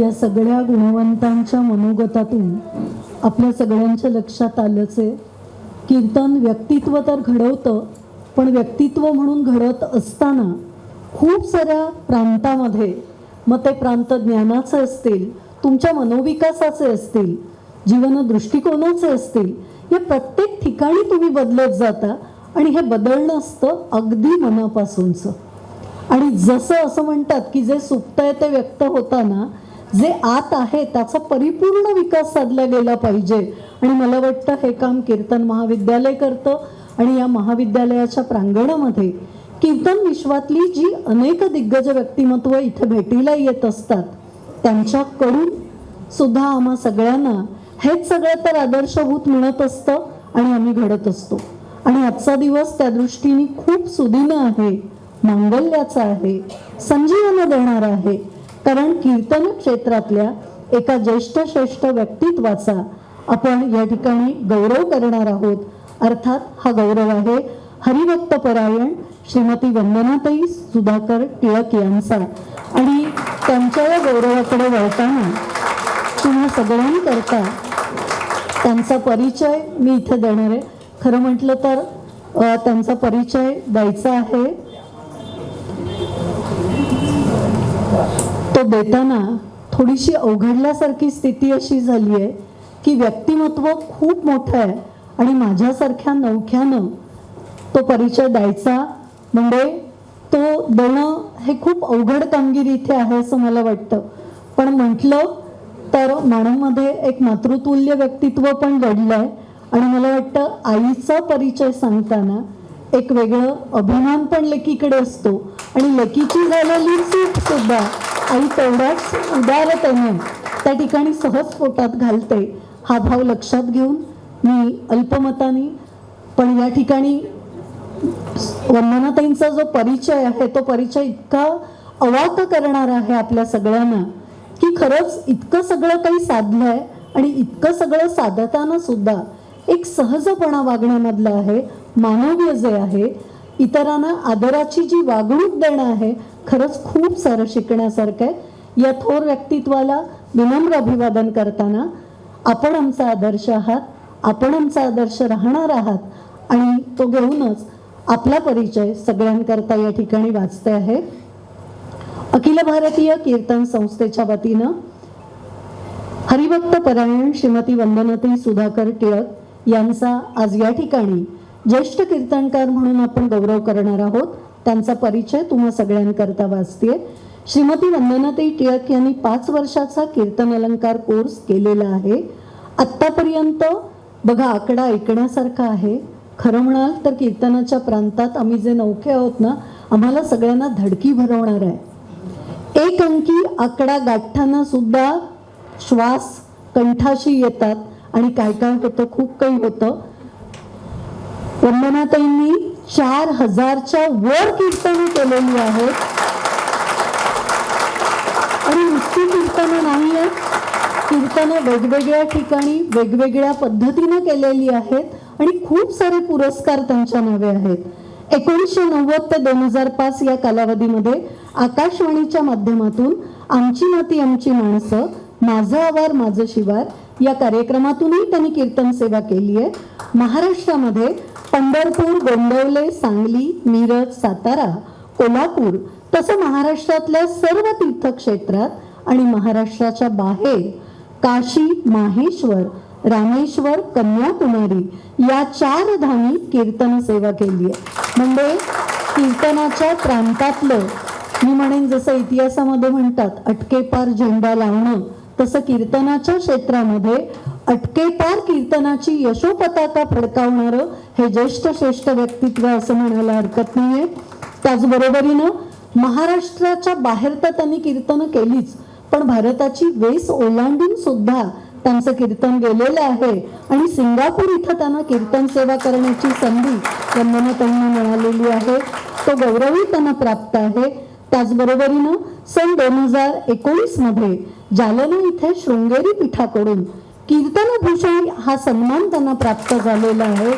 या सगळ्या गुणवंतांच्या मनोगतातून आपल्या सगळ्यांच्या लक्षात आलंच आहे कीर्तन व्यक्तित्व तर घडवतं पण व्यक्तित्व म्हणून घडत असताना खूप साऱ्या प्रांतामध्ये मग ते प्रांत ज्ञानाचे असतील तुमच्या मनोविकासाचे असतील जीवन दृष्टिकोनाचे असतील या प्रत्येक ठिकाणी तुम्ही बदलत जाता आणि हे बदलणं असतं अगदी मनापासूनचं. आणि जसं असं म्हणतात की जे सुप्त आहे ते व्यक्त होताना जे आत आहे त्याचा परिपूर्ण विकास साधला गेला पाहिजे. आणि मला वाटतं हे काम कीर्तन महाविद्यालय करतं आणि या महाविद्यालयाच्या प्रांगणामध्ये कीर्तन विश्वातली जी अनेक दिग्गज व्यक्तिमत्व इथे भेटीला येत असतात त्यांच्याकडून सुद्धा आम्हा सगळ्यांना हेच सगळं तर आदर्शभूत मिळत असतं आणि आम्ही घडत असतो. आणि आजचा दिवस त्या दृष्टीने खूप सुदीन आहे मांगल्याचा आहे संजीवन देणारा आहे. कारण कीर्तन क्षेत्रातल्या एका ज्येष्ठ श्रेष्ठ व्यक्तित्वाचा आपण या ठिकाणी गौरव करणार आहोत. अर्थात हा गौरव आहे हरिभक्त परायण श्रीमती वंदनाताई सुधाकर टिळक यांचा. आणि त्यांच्या या गौरवाकडे वळताना तुम्हा सगळ्यांकरता त्यांचा परिचय मी इथे देणार आहे. खरं म्हटलं तर त्यांचा परिचय द्यायचा आहे. तो देताना थोडीशी अवघडल्यासारखी स्थिती अशी झाली आहे की व्यक्तिमत्व खूप मोठं आहे आणि माझ्यासारख्या नौख्यानं तो परिचय द्यायचा. म्हणजे तो देणं हे खूप अवघड कामगिरी इथे आहे असं मला वाटतं. पण म्हटलं तर माणूमध्ये एक मातृतुल्य व्यक्तित्व पण घडलंय. आणि मला वाटतं आईचा परिचय सांगताना एक वेगळं अभिमान पण लेकीकडे असतो. आणि लेकीची झालेली चूक सुद्धा आई तेवढ्याच उदारतेने त्या ठिकाणी सहज पोटात घालते. हा भाव लक्षात घेऊन मी अल्पमताने पण या ठिकाणी वंदनाताईंचा जो परिचय आहे तो परिचय इतका अवाक करणारा आहे आपल्या सगळ्यांना की खरंच इतकं सगळं काही साधलंय आणि इतकं सगळं साधताना सुद्धा एक सहजपणा वागण्यामधला आहे मानवीय जे आहे. इतरांना आदराची जी वागणूक देणं आहे खरंच खूप सारं शिकण्यासारखं आहे. या थोर व्यक्तित्वाला विनम्र अभिवादन करताना आपण आमचा आदर्श आहात आपण आमचा आदर्श राहणार आहात आणि तो घेऊनच आपला परिचय सगळ्यांकरता या ठिकाणी वाचते आहे. अखिल भारतीय कीर्तन संस्थेच्या वतीनं हरिभक्त परायण श्रीमती वंदनती सुधाकर टिळक यांचा आज या ठिकाणी ज्येष्ठ कीर्तनकार म्हणून आपण गौरव करणार आहोत. त्यांचा परिचय तुम्हा सगळ्यांकरता वाचते श्रीमती वंदनाताई टिळक यांनी पाच वर्षाचा कीर्तन अलंकार कोर्स केलेला आहे. आत्तापर्यंत बघा आकडा ऐकण्यासारखा आहे. खरं म्हणाल तर कीर्तनाच्या प्रांतात आम्ही जे नौखे आहोत ना आम्हाला सगळ्यांना धडकी भरवणार आहे. एक अंकी आकडा गाठताना सुद्धा श्वास कंठाशी येतात आणि काय काय होतं? खूप काही होतं. वंदनाताईंनी चार हजारच्या वर कीर्तनं केलेली आहेत. आणि नुसती कीर्तनं नाही आहेत. कीर्तनं वेगवेगळ्या ठिकाणी वेगवेगळ्या पद्धतीनं केलेली आहेत. आणि खूप सारे पुरस्कार त्यांच्या नावे आहेत. एकोणीसशे नव्वद ते दोन हजार पाच या कालावधीमध्ये आकाशवाणीच्या माध्यमातून आमची माती आमची माणसं माझं आवार माझं शिवार या कार्यक्रमातूनही त्यांनी कीर्तन सेवा केली आहे. महाराष्ट्रामध्ये पंढरपूर गोंदवले सांगली मिरज सातारा कोल्हापूर तसं महाराष्ट्रातल्या सर्व तीर्थक्षेत्रात आणि महाराष्ट्राच्या बाहेर काशी माहेश्वर रामेश्वर कन्याकुमारी या चार धामी कीर्तन सेवा केली आहे. म्हणजे कीर्तनाच्या प्रांतातलं मी म्हणेन जसं इतिहासामध्ये म्हणतात अटकेपार झेंडा लावणं तसं कीर्तनाच्या क्षेत्रामध्ये अटकेपार कीर्तनाची यशोपताका फडकावणारं हे ज्येष्ठ श्रेष्ठ व्यक्तित्व असं म्हणायला हरकत नाहीये. त्याचबरोबरीनं महाराष्ट्राच्या बाहेर तर त्यांनी कीर्तनं केलीच पण भारताची वेस ओलांडून सुद्धा त्यांचं कीर्तन गेलेलं आहे. आणि सिंगापूर इथं त्यांना कीर्तन सेवा करण्याची संधी वंदनाताईंना मिळालेली आहे. तो गौरवही त्यांना प्राप्त आहे. त्याचबरोबरीनं सन दोन हजार एकोणीसमध्ये जालना इथे शृंगेरी पीठाकडून कीर्तनभूषण हा सन्मान त्यांना प्राप्त झालेला आहे.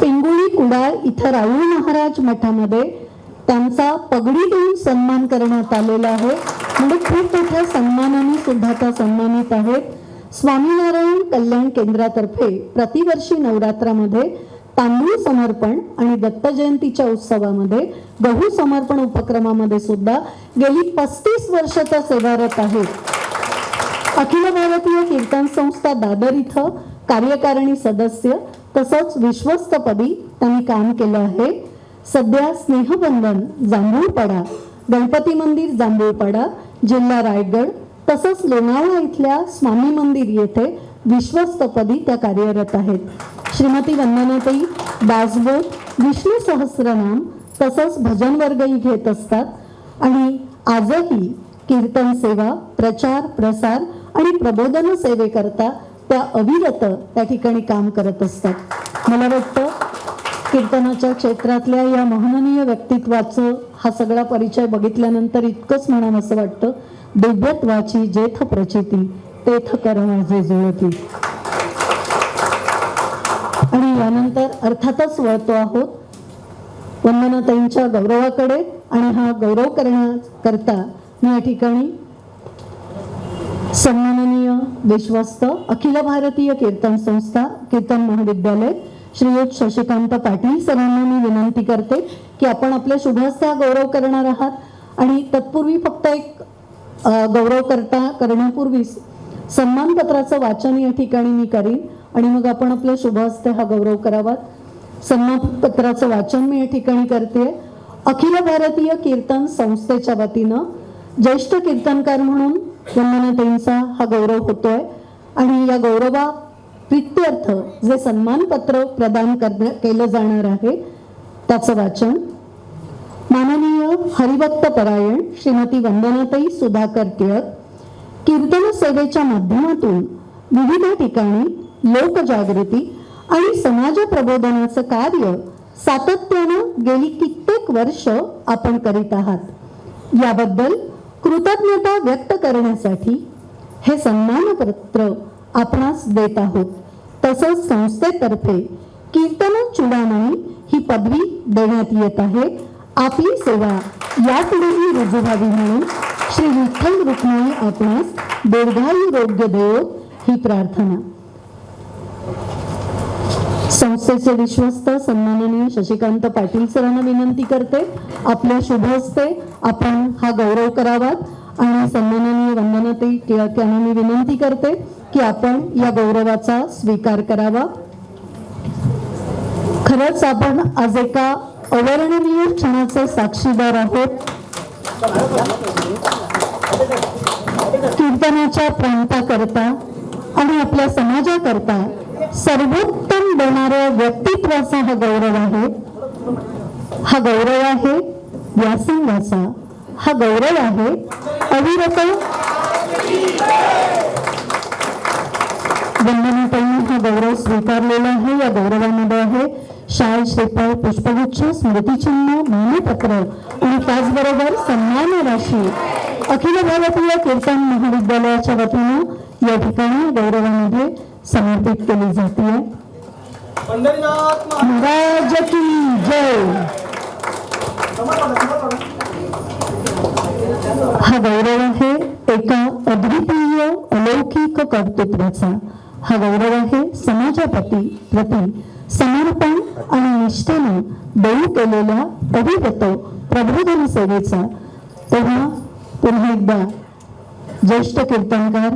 पिंगुळी कुडाळ इथं राहुल महाराज मठामध्ये त्यांचा पगडी देऊन सन्मान करण्यात आलेला आहे. म्हणजे खूप मोठ्या सन्मानाने सुद्धा त्या सन्मानित आहेत. स्वामीनारायण कल्याण केंद्रातर्फे प्रतिवर्षी नवरात्रामध्ये तांदूळ समर्पण आणि दत्त जयंतीच्या उत्सवामध्ये गहू समर्पण उपक्रमामध्ये सुद्धा गेली पस्तीस वर्ष त्या सेवारत आहेत अखिल भारतीय कीर्तन संस्था दादर इथं कार्यकारिणी सदस्य तसंच विश्वस्तपदी त्यांनी काम केलं आहे. सध्या स्नेहबंधन जांभूळपाडा गणपती मंदिर जांभूळपाडा जिल्हा रायगड तसंच लोणावळा इथल्या स्वामी मंदिर येथे विश्वस्तपदी त्या कार्यरत आहेत. श्रीमती वंदनाताई दासबोध विष्णू सहस्रनाम तसंच भजन वर्गही घेत असतात. आणि आजही कीर्तन सेवा प्रचार प्रसार आणि प्रबोधन सेवेकरता त्या अविरत त्या ठिकाणी काम करत असतात. मला वाटतं कीर्तनाच्या क्षेत्रातल्या या महननीय व्यक्तित्वाचं हा सगळा परिचय बघितल्यानंतर इतकंच म्हणावं असं वाटतं दिव्यत्वाची जेथ प्रचिती तेथ कर जुळती. आणि यानंतर अर्थातच वळतो आहोत वंदनाताईंच्या गौरवाकडे आणि हा गौरव करण्याकरता मी या ठिकाणी सन्माननीय विश्वस्त अखिल भारतीय कीर्तन संस्था कीर्तन महाविद्यालय श्रीयुत शशिकांत पाटील सरांना मी विनंती करते की आपण आपल्या शुभहस्ते हा गौरव करणार आहात. आणि तत्पूर्वी फक्त एक गौरव करता करण्यापूर्वी सन्मानपत्राचं वाचन या ठिकाणी मी करीन. आणि मग आपण आपल्या शुभहस्ते हा गौरव करावा सन्मानपत्राचं वाचन मी या ठिकाणी करते. अखिल भारतीय कीर्तन संस्थेच्या वतीनं ज्येष्ठ कीर्तनकार म्हणून वंदनाताईंचा हा गौरव होतोय. आणि या गौरवा प्रित्यर्थ जे सन्मानपत्र प्रदान कर केलं जाणार आहे त्याचं वाचन माननीय हरिभक्त परायण श्रीमती वंदनाताई सुधाकर टिळक कीर्तन सेवेच्या माध्यमातून विविध ठिकाणी लोकजागृती आणि समाज प्रबोधनाचं कार्य सातत्यानं गेली कित्येक वर्ष आपण करीत आहात. याबद्दल कृतज्ञता व्यक्त करण्यासाठी हे सन्मानपत्र आपणास देत आहोत. तसंच संस्थेतर्फे कीर्तन चुडामणी ही पदवी देण्यात येत आहे. आपली सेवा यापुढेही रुजू व्हावी म्हणून श्री विठ्ठल रुक्मिणी आपणास दीर्घायु रोग्य देवो ही प्रार्थना. संस्थेचे विश्वस्त सन्माननीय शशिकांत पाटील सरांना विनंती करते. आपल्या शुभ हस्ते आपण हा गौरव करावात आणि सन्माननीय वंदनाताई त्यांना मी विनंती करते की आपण या गौरवाचा स्वीकार करावा. खरंच आपण आज एका अवर्णनीय क्षणाचे साक्षीदार आहोत. कीर्तनाच्या प्रांताकरता आणि आपल्या समाजाकरता सर्वोत्तम देणाऱ्या व्यक्तित्वाचा हा गौरव आहे. हा गौरव आहे व्यासंगाचा. हा गौरव आहे अविरत. वंदनाताईंनी हा गौरव स्वीकारलेला आहे. या गौरवामध्ये आहे शाल, श्रीफळ, पुष्पगुच्छ, स्मृतिचिन्ह, मानपत्र आणि सन्मान राशी. अखिल भारतीय कीर्तन महाविद्यालयाच्या वतीनं या ठिकाणी गौरवामध्ये जाते. पंढरीनाथ महाराज. की जय। हा गौरव आहे एका अद्वितीय अलौकिक कर्तृत्वाचा. हा गौरव आहे समाजाप्रती प्रती समर्पण आणि निष्ठेने देऊ केलेल्या अविरत प्रबोधन सेवेचा. तेव्हा पुन्हा एकदा ज्येष्ठ कीर्तनकार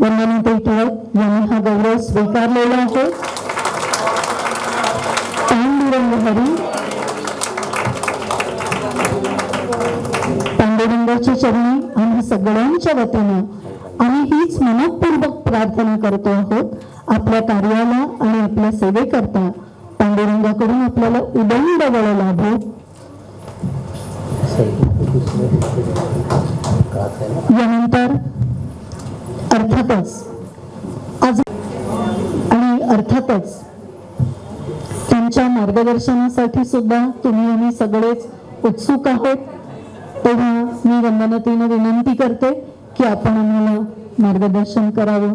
वंदनाताई टिळक यांनी हा गौरव स्वीकारलेला आहे. पांडुरंग हरी पांडुरंगाच्या चरणी आम्ही सगळ्यांच्या वतीनं आम्ही हीच मनपूर्वक प्रार्थना करतो आहोत. आपल्या कार्याला आणि आपल्या सेवेकरता पांडुरंगाकडून आपल्याला उदंड वळ लाभो. यानंतर अर्थातच आज आणि अर्थातच त्यांच्या मार्गदर्शनासाठी सुद्धा तुम्ही आम्ही सगळेच उत्सुक आहोत. तेव्हा मी वंदनातीनं विनंती करते की आपण आम्हाला मार्गदर्शन करावं.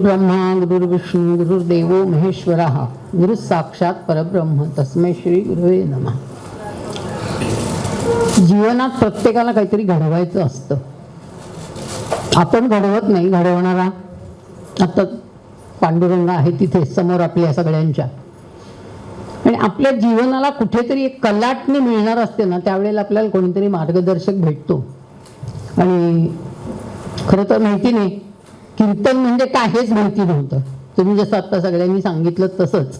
गुरुर्ब्रह्मा गुरुर्विष्णू गुरुर्देवो महेश्वरा। गुरु साक्षात परब्रह्म। तस्मै श्री गुरुवे नमः। जीवनात प्रत्येकाला काहीतरी घडवायचं असतं. आपण घडवत नाही घडवणारा आता पांडुरंग आहे तिथे समोर आपल्या सगळ्यांच्या. आणि आपल्या जीवनाला कुठेतरी एक कलाटणी मिळणार असते ना त्यावेळेला आपल्याला कोणीतरी मार्गदर्शक भेटतो. आणि खरं तर माहिती नाही कीर्तन म्हणजे काय हेच माहिती नव्हतं. तुम्ही जसं आता सगळ्यांनी सांगितलं तसंच.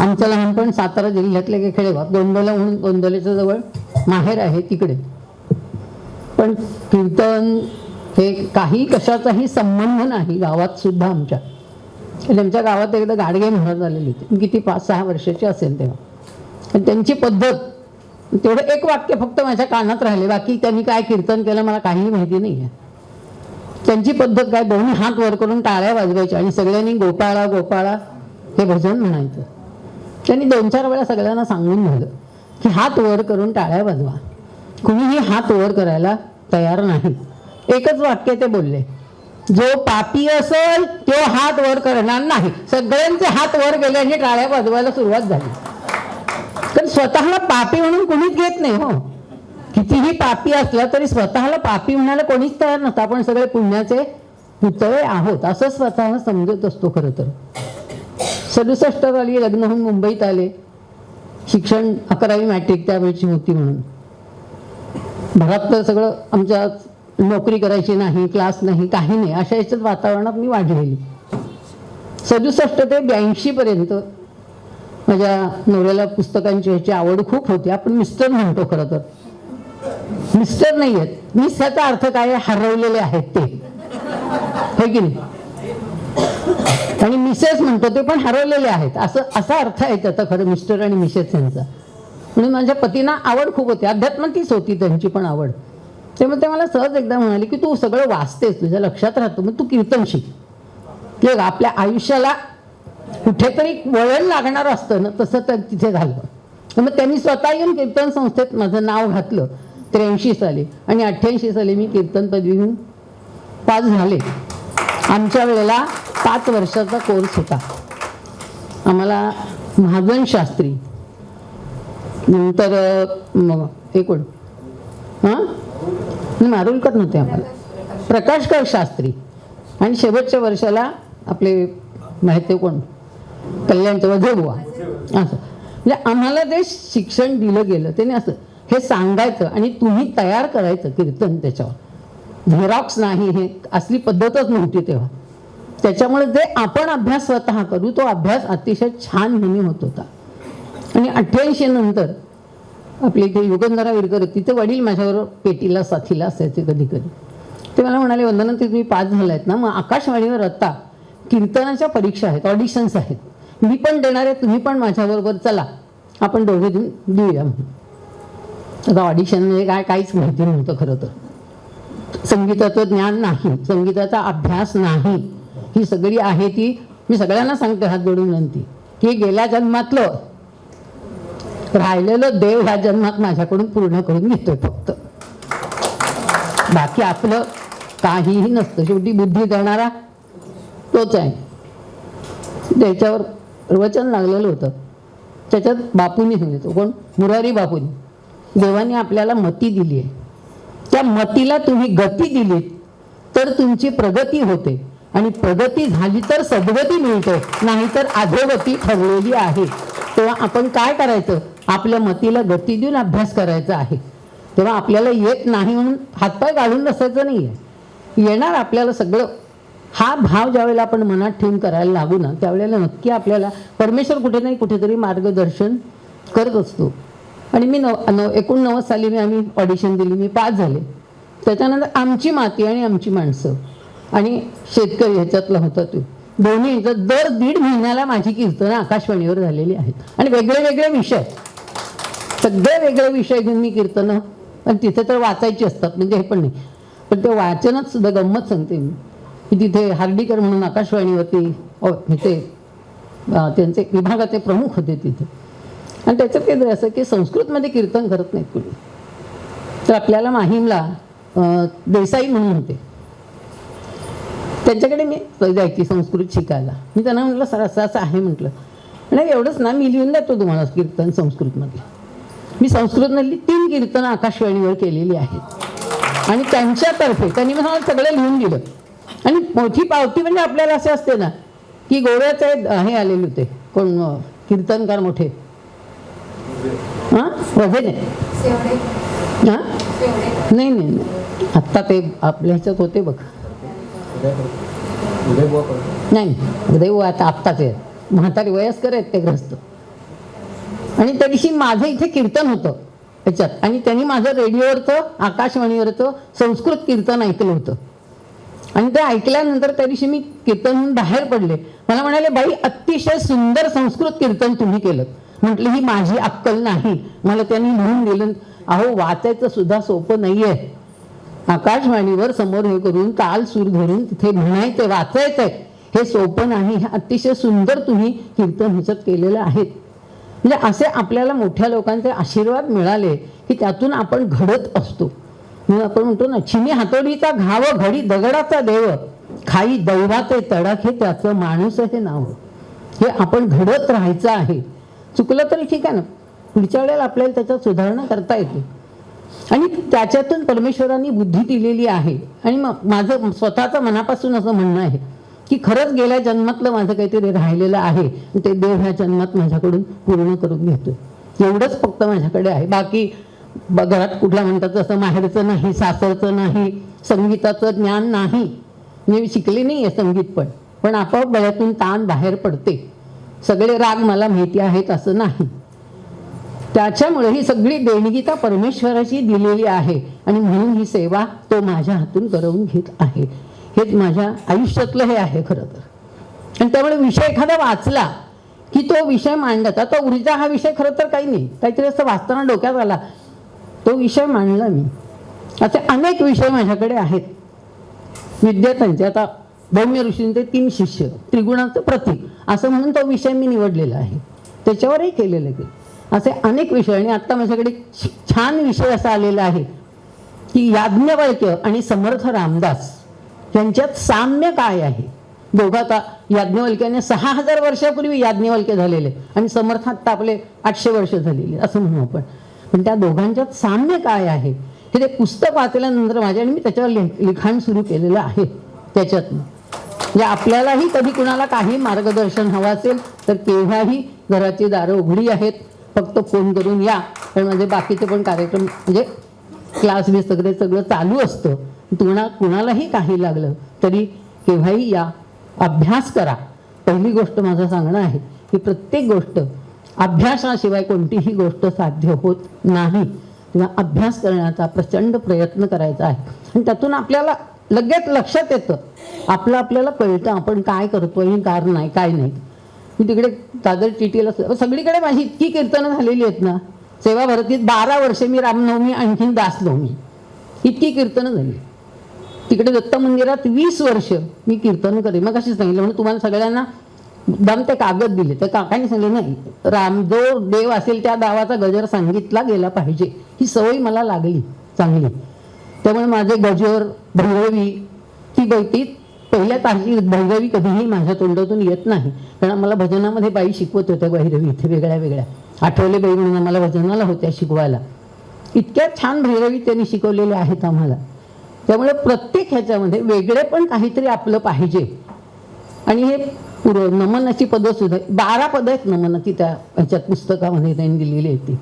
आमचं लहानपण सातारा जिल्ह्यातले काही खेडेगाव गोंदला म्हणून गोंदोलेच्या जवळ माहेर आहे तिकडे. पण कीर्तन हे काही कशाचाही संबंध नाही गावात सुद्धा आमच्या. म्हणजे त्यांच्या गावात एकदा गाडगे महाराज आलेले होते. किती पाच सहा वर्षाची असेल तेव्हा. आणि त्यांची पद्धत तेवढं एक वाक्य फक्त माझ्या कानात राहिले. बाकी त्यांनी काय कीर्तन केलं मला काहीही माहिती नाही आहे त्यांची पद्धत काय? दोन्ही हात वर करून टाळ्या वाजवायच्या आणि सगळ्यांनी गोपाळा गोपाळा हे भजन म्हणायचं. त्यांनी दोन चार वेळा सगळ्यांना सांगून झालं की हात वर करून टाळ्या वाजवा. कुणीही हात वर करायला तयार नाही. एकच वाक्य ते बोलले जो पापी असेल तो हात वर करणार नाही. सगळ्यांचे हात वर गेल्याने टाळ्या वाजवायला सुरुवात झाली. कारण स्वतःला पापी म्हणून कुणीच घेत नाही हो. कितीही पापी असला तरी स्वतःला पापी म्हणायला कोणीच तयार नसतं. आपण सगळे पुण्याचे पुतळे आहोत. असं स्वतःला समजत असतो खरं तर. सदुसष्ट साली लग्न होऊन मुंबईत आले. शिक्षण अकरावी मॅट्रिक त्यावेळेची होती म्हणून. घरातलं सगळं आमच्या नोकरी करायची नाही क्लास नाही काही नाही. अशा याच्याच वातावरणात मी वाढलेली. सदुसष्ट ते ब्याऐंशी पर्यंत माझ्या नवऱ्याला पुस्तकांची ह्याची आवड खूप होती. आपण मिस्टर म्हणतो खरं तर. मिस्टर नाही आहेत. मिस याचा अर्थ काय हरवलेले आहेत ते. हे की नाही? आणि मिसेस म्हणतो ते पण हरवलेले आहेत. असं असा अर्थ आहे त्याचा खरं मिस्टर आणि मिसेस यांचा. म्हणून माझ्या पतींना आवड खूप होती. अध्यात्म तीच होती त्यांची पण आवड. त्यामुळे ते मला सहज एकदा म्हणाले की तू सगळं वाचतेस तुझ्या लक्षात राहतो. मग तू कीर्तन शिक. की आपल्या आयुष्याला कुठेतरी वळण लागणार असतं ना तसं तर तिथे झालं. तर मग त्यांनी स्वतः येऊन कीर्तन संस्थेत माझं नाव घातलं. त्र्याऐंशी साली आणि अठ्ठ्याऐंशी साली मी कीर्तन पदवी घेऊन पास झाले. आमच्या वेळेला पाच वर्षाचा कोर्स होता. आम्हाला महाजन शास्त्री नंतर हे कोण? हां? मारुलकर नव्हते आम्हाला. प्रकाशकर शास्त्री. आणि शेवटच्या वर्षाला आपले माहिती कोण? कल्याणचं म्हणजे वझेबुवा असं. म्हणजे आम्हाला ते शिक्षण दिलं गेलं त्याने असं हे सांगायचं आणि तुम्ही तयार करायचं कीर्तन त्याच्यावर. झेरॉक्स नाही हे असली पद्धतच नव्हती तेव्हा. त्याच्यामुळे जे आपण अभ्यास स्वतः करू तो अभ्यास अतिशय छान म्हणून होत होता. आणि अठ्ठ्याऐंशी नंतर आपले इथे युगंधरा विरकर तिथे वडील माझ्याबरोबर पेटीला साथीला असायचे कधी कधी ते मला म्हणाले वंदना ते तुम्ही पास झालायत ना? मग आकाशवाणीवर आता कीर्तनाच्या परीक्षा आहेत ऑडिशन्स आहेत. मी पण देणार आहे तुम्ही पण माझ्याबरोबर चला. आपण दोघे दिन देऊया म्हणून. आता ऑडिशन म्हणजे काय काहीच माहिती नव्हतं खरं तर. संगीताचं ज्ञान नाही संगीताचा अभ्यास नाही. ही सगळी आहे ती मी सगळ्यांना सांगते हात जोडून विनंती की गेल्या जन्मातलं राहिलेलं देव ह्या जन्मात माझ्याकडून पूर्ण करून घेतोय फक्त. बाकी आपलं काहीही नसतं शेवटी बुद्धी देणारा तोच आहे. त्याच्यावर प्रवचन लागलेलं होतं त्याच्यात बापूंनी सांगितलं कोण? मुरारी बापूंनी. देवाने आपल्याला मती दिली आहे. त्या मतीला तुम्ही गती दिलीत तर तुमची प्रगती होते. आणि प्रगती झाली तर सद्गती मिळते नाहीतर अधोगती ठरलेली आहे. तेव्हा आपण काय करायचं? आपल्या मतीला गती देऊन अभ्यास करायचा आहे. तेव्हा आपल्याला येत नाही म्हणून हातपाय काढून बसायचं नाही आहे येणार आपल्याला सगळं. हा भाव ज्यावेळेला आपण मनात ठेवून करायला लागू ना त्यावेळेला नक्की आपल्याला परमेश्वर कुठे नाही कुठेतरी मार्गदर्शन करत असतो. आणि मी नव नव एकोणनव्वद साली मी आम्ही ऑडिशन दिली. मी पास झाले. त्याच्यानंतर आमची माती आणि आमची माणसं. आणि शेतकरी ह्याच्यातला होता तू. दोन्ही तर दर दीड महिन्याला माझी कीर्तनं आकाशवाणीवर झालेली आहेत. आणि वेगळे वेगळे विषय. सगळे वेगळे विषय घेऊन मी कीर्तनं आणि तिथे तर वाचायची असतात म्हणजे हे पण नाही. पण ते वाचनात सुद्धा गंमत सांगते मी. की तिथे हार्डीकर म्हणून आकाशवाणीवरती ते त्यांचे विभागाचे प्रमुख होते तिथे. आणि त्याचं काही असं की संस्कृतमध्ये कीर्तन करत नाहीत कुणी. तर आपल्याला माहीमला देसाई म्हणून होते. त्यांच्याकडे मी जायची संस्कृत शिकायला. मी त्यांना म्हटलं सर असं असं आहे म्हटलं. नाही एवढंच ना मी लिहून देतो तुम्हाला कीर्तन संस्कृतमध्ये. मी संस्कृतमधली तीन कीर्तनं आकाशवाणीवर केलेली आहेत. आणि त्यांच्यातर्फे त्यांनी मला सगळं लिहून दिलं. आणि मोठी पावती म्हणजे आपल्याला असे असते ना की गोव्याचे हे आलेले होते कोण कीर्तनकार मोठे. हां? वझेने हां? नाही नाही आत्ता ते आपल्या ह्याच्यात होते बघ. नाही उदय आता आत्ताच आहेत. म्हातारी वयस्कर आहेत ते ग्रस्त. आणि त्या दिवशी माझं इथे कीर्तन होतं त्याच्यात आणि त्यांनी माझं रेडिओवरचं आकाशवाणीवरचं संस्कृत कीर्तन ऐकलं होतं. आणि ते ऐकल्यानंतर त्या दिवशी मी कीर्तन बाहेर पडले. मला म्हणाले बाई अतिशय सुंदर संस्कृत कीर्तन तुम्ही केलं म्हटलं ही माझी अक्कल नाही. मला त्यांनी लिहून दिलं अहो वाचायचं सुद्धा सोपं आहे आकाशवाणीवर समोर हे करून ताल सूर धरून तिथे म्हणायचंय वाचायचंय. हे सोपं नाही हे अतिशय सुंदर तुम्ही कीर्तन ह्याच्यात केलेलं आहेत. म्हणजे असे आपल्याला मोठ्या लोकांचे आशीर्वाद मिळाले की त्यातून आपण घडत असतो. म्हणून आपण म्हणतो ना चिनी हातोडीचा घाव घडी दगडाचा देव. खाई दैवाचे तडाखे त्याचं माणूस हे नाव. हे आपण घडत राहायचं आहे. चुकलं तरी ठीक आहे ना. पुढच्या वेळेला आपल्याला त्याच्यात सुधारणा करता येते. आणि त्याच्यातून परमेश्वरांनी बुद्धी दिलेली आहे. आणि मग माझं स्वतःचं मनापासून असं म्हणणं आहे की खरंच गेल्या जन्मातलं माझं काहीतरी राहिलेलं आहे. ते देव ह्या जन्मात माझ्याकडून पूर्ण करून घेतो एवढंच फक्त माझ्याकडे आहे. बाकी घरात कुठला म्हणतात तसं माहेरचं नाही सासरचं नाही संगीताचं ज्ञान नाही. मी शिकले नाही आहे संगीत पण. पण आपोआप गळ्यातून ताण बाहेर पडते. सगळे राग मला माहिती आहेत असं नाही. त्याच्यामुळे ही सगळी देणगीता परमेश्वराची दिलेली आहे आणि म्हणून ही सेवा तो माझ्या हातून करवून घेत आहे. हेच माझ्या आयुष्यातलं हे आहे खरं तर. आणि त्यामुळे विषय एखादा वाचला की तो विषय मांडत आता ऊर्जा हा विषय खरं तर काही नाही. काहीतरी असं वाचताना डोक्यात आला तो विषय मांडला मी. असे अनेक विषय माझ्याकडे आहेत. विद्यार्थ्यांचे आता भौम्य ऋषींचे तीन शिष्य त्रिगुणाचं प्रतीक. असं म्हणून तो विषय मी निवडलेला आहे. त्याच्यावरही केलेलं आहे. असे अनेक विषय आणि आत्ता माझ्याकडे छ- छान विषय असा आलेला आहे की याज्ञवल्क्य आणि समर्थ रामदास यांच्यात साम्य काय आहे? दोघं याज्ञवल्क्याने सहा हजार वर्षापूर्वी याज्ञवल्क्य झालेले आणि समर्थ आत्ता आपले आठशे वर्ष झालेले असं म्हणू आपण. पण त्या दोघांच्यात साम्य काय आहे? हे ते पुस्तक वाचल्यानंतर माझ्या आणि मी त्याच्यावर लिखाण सुरू केलेलं आहे. त्याच्यातनं म्हणजे आपल्यालाही कधी कुणाला काही मार्गदर्शन हवं असेल तर केव्हाही घराची दारं उघडी आहेत. फक्त फोन करून या. पण माझे बाकीचे पण कार्यक्रम म्हणजे क्लास बी सगळे सगळं चालू असतं. कुणा कुणालाही काही लागलं तरी केव्हाही या. अभ्यास करा. पहिली गोष्ट माझं सांगणं आहे की प्रत्येक गोष्ट अभ्यासाशिवाय कोणतीही गोष्ट साध्य होत नाही. किंवा अभ्यास करण्याचा प्रचंड प्रयत्न करायचा आहे. आणि त्यातून आपल्याला लगेच लक्षात येतं आपलं आपल्याला कळतं आपण काय करतोय कार नाही काय नाही. मी तिकडे दादर टीटीला सगळीकडे माझी इतकी कीर्तनं झालेली आहेत ना. सेवा भारतीत बारा वर्षे मी रामनवमी आणखीन दासनवमी इतकी कीर्तनं झाली. तिकडे दत्त मंदिरात वीस वर्ष मी कीर्तन करेन मग कशी सांगितलं? म्हणून तुम्हाला सगळ्यांना दम ते कागद दिले. तर काकांनी सांगले नाही राम जो देव असेल त्या दावाचा गजर सांगितला गेला पाहिजे. ही सवय मला लागली चांगली. त्यामुळे माझे गजर भैरवी ती बैती पहिल्या काही भैरवी कधीही माझ्या तोंडातून येत नाही. कारण मला भजनामध्ये बाई शिकवत होत्या भैरवी इथे वेगळ्या वेगळ्या. आठवले बाई म्हणून आम्हाला भजनाला होत्या शिकवायला. इतक्या छान भैरवी त्यांनी शिकवलेल्या आहेत आम्हाला. त्यामुळे प्रत्येक ह्याच्यामध्ये वेगळे पण काहीतरी आपलं पाहिजे. आणि हे पुरं नमनाची पदं सुद्धा बारा पदं आहेत नमनाची त्या ह्याच्यात पुस्तकामध्ये त्यांनी दिलेली आहेत ती.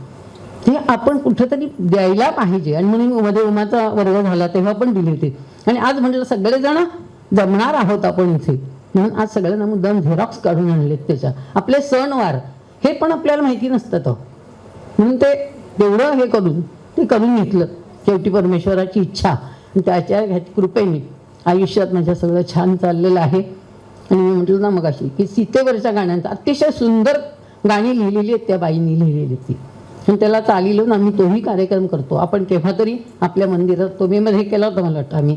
ते आपण कुठेतरी द्यायला पाहिजे. आणि म्हणून मध्ये उमाचा वर्ग झाला तेव्हा पण दिली होती. आणि आज म्हटलं सगळेजण जमणार आहोत आपण इथे. म्हणून आज सगळ्यांना मुद्दाम झेरॉक्स काढून आणलेत त्याच्या. आपले सणवार हे पण आपल्याला माहिती नसतं म्हणून ते तेवढं हे करून ते करून घेतलं. शेवटी परमेश्वराची इच्छा. त्याच्या ह्या कृपेने आयुष्यात माझ्या सगळं छान चाललेलं आहे. आणि मी म्हटलं ना मग अशी की सीतेवरच्या गाण्यांचा अतिशय सुंदर गाणी लिहिलेली आहेत त्या बाईंनी लिहिलेली ती. आणि त्याला चालीलं आम्ही तोही कार्यक्रम करतो. आपण केव्हा तरी आपल्या मंदिरात तो मी मध्ये केला होता मला वाटतं आम्ही.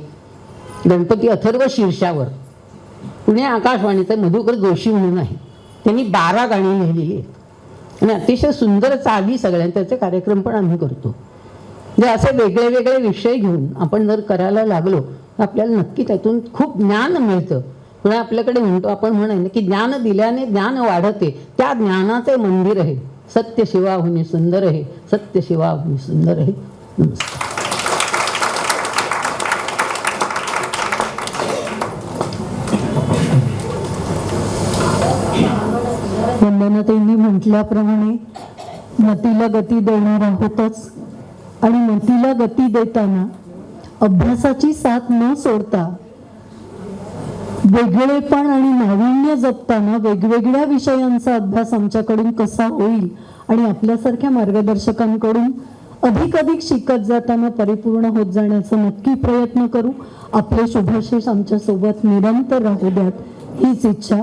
गणपती अथर्व शीर्षावर. पुणे आकाशवाणीचं मधुकर जोशी म्हणून आहे. त्यांनी बारा गाणी लिहिलेली आहेत. आणि अतिशय सुंदर चाली सगळ्यांचे त्याचे कार्यक्रम पण आम्ही करतो. जे असे वेगळे वेगळे विषय घेऊन आपण जर करायला लागलो तर आपल्याला नक्की त्यातून खूप ज्ञान मिळतं. पण आपल्याकडे म्हणतो आपण म्हणाय ना की ज्ञान दिल्याने ज्ञान वाढते. त्या ज्ञानाचे मंदिर आहे. सत्य शिवा होणे सुंदर आहे. सत्य शिवा होणे सुंदर आहे. नमस्कार. वंदनाताईंनी म्हटल्याप्रमाणे मतीला गती देणार आहोतच. आणि मतीला गती देताना अभ्यासाची साथ न सोडता वेगळेपण आणि नाविन्य जपताना वेगवेगळ्या विषयांचा अभ्यास आमच्याकडून कसा होईल आणि आपल्यासारख्या मार्गदर्शकांकडून अधिक अधिक शिकत जाताना परिपूर्ण होत जाण्याचा नक्की प्रयत्न करू. आपले शुभाशीष आमच्यासोबत निरंतर राहू द्यात. हीच इच्छा.